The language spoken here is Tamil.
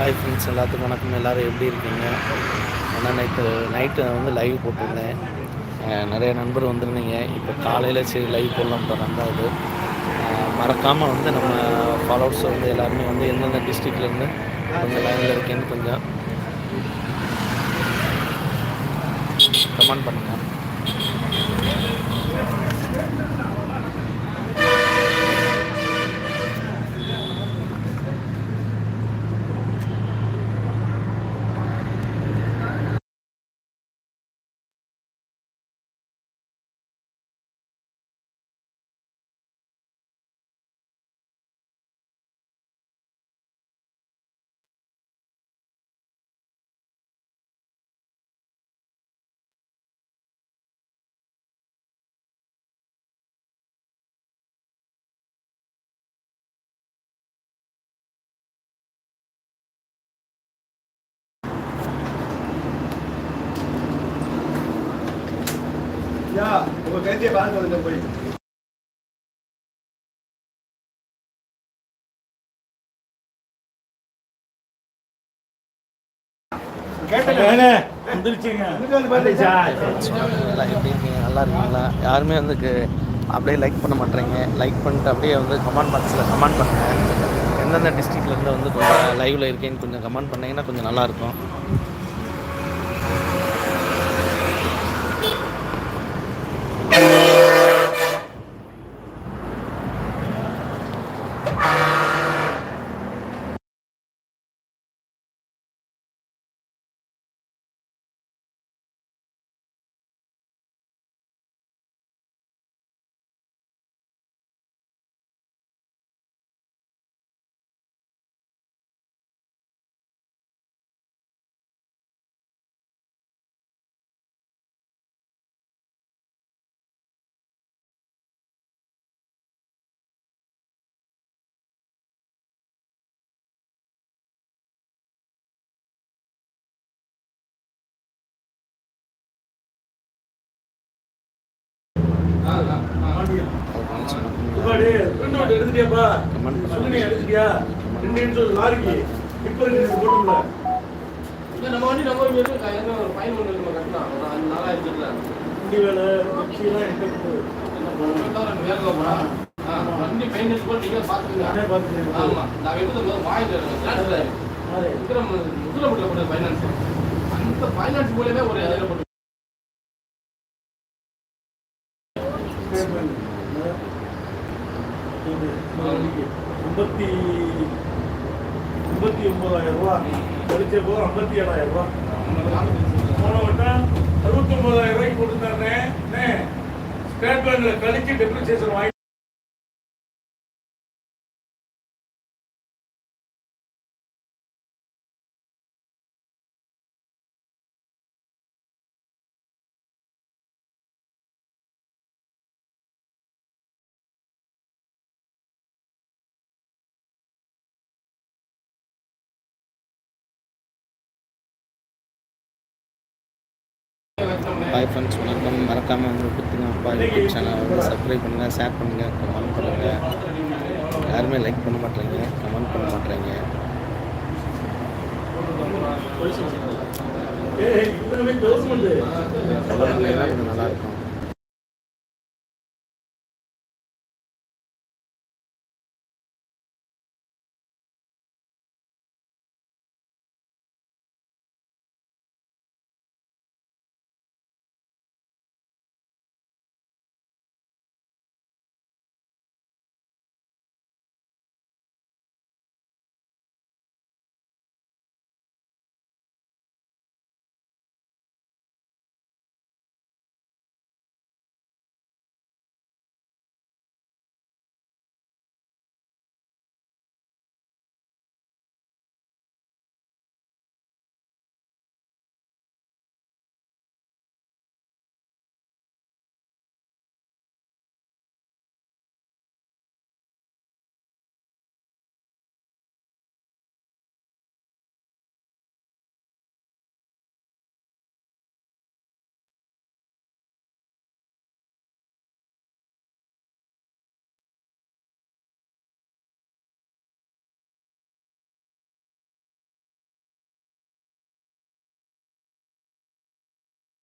ஹாய் ஃப்ரெண்ட்ஸ் எல்லாத்துக்கும் வணக்கம். எல்லோரும் எப்படி இருக்கீங்க? ஆனால் நைட்டு நைட்டு வந்து லைவ் போட்டிருந்தேன். நிறைய நண்பர் வந்திருந்தீங்க. இப்போ காலையில் சரி லைவ் போடலாம் ரெண்டாவது மறக்காமல் வந்து நம்ம ஃபாலோவர்ஸ் வந்து எல்லாருமே வந்து எந்தெந்த டிஸ்ட்ரிக்ட்லேருந்து கொஞ்சம் லைனில் இருக்கேன்னு கொஞ்சம் கமெண்ட் பண்ணுங்கள் யா உங்க கைதியை பார்த்து நல்லா இருக்கீங்களா? யாருமே வந்து அப்படியே லைக் பண்ண மாட்டேறீங்க. லைக் பண்ணிட்டு அப்படியே வந்து கமெண்ட் பாக்ஸில் கமெண்ட் பண்ணுங்கள் எந்தெந்த டிஸ்ட்ரிக்ட்லேருந்து வந்து கொஞ்சம் லைவில் இருக்கேன்னு கொஞ்சம் கமெண்ட் பண்ணிங்கன்னா கொஞ்சம் நல்லாயிருக்கும் எடுத்துட்டியாப்பா? எடுத்துட்டியா? ரெண்டு நிமிஷம் லாரிக்கு. இப்ப ரெண்டு நிமிஷம் போட்டுக்கல. நம்ம வண்டி நம்ம வண்டி என்ன ஒரு நம்ம கட்டலாம். அஞ்சு நாளா இருக்குல்ல. வண்டி வேலை, மிக்ஸி எல்லாம் வேலை வண்டி paint போட்டு நீங்களே பார்த்துக்கங்க. நானே நான் எடுத்தது போது வாங்கிட்டு வரேன். transfer போட்ட அந்த finance மூலியமே ஒரு இதுல போட்டு ஐம்பத்தி ஐம்பத்தி ஒன்பதாயிரம் ரூபா கழிச்ச போது ஐம்பத்தி ஏழாயிரம் ரூபா போன வட்டம் அறுபத்தி ஒன்பதாயிரம் ரூபாய்க்கு கொடுத்தாருனே ஸ்டேட் பேங்க்ல கழிச்சு டெப்ரிசியேஷன் வாங்கி ஹாய் ஃப்ரெண்ட்ஸ் வணக்கம். மறக்காமல் வந்து கொடுத்துங்க அப்பா யூடியூப் சேனல் வந்து சப்ஸ்கிரைப் பண்ணுங்கள் ஷேர் பண்ணுங்கள் கமெண்ட் பண்ணுங்கள் யாருமே லைக் பண்ண மாட்டேறீங்க கமெண்ட் பண்ண மாட்டேறீங்க. ஏய், இவ்வளவு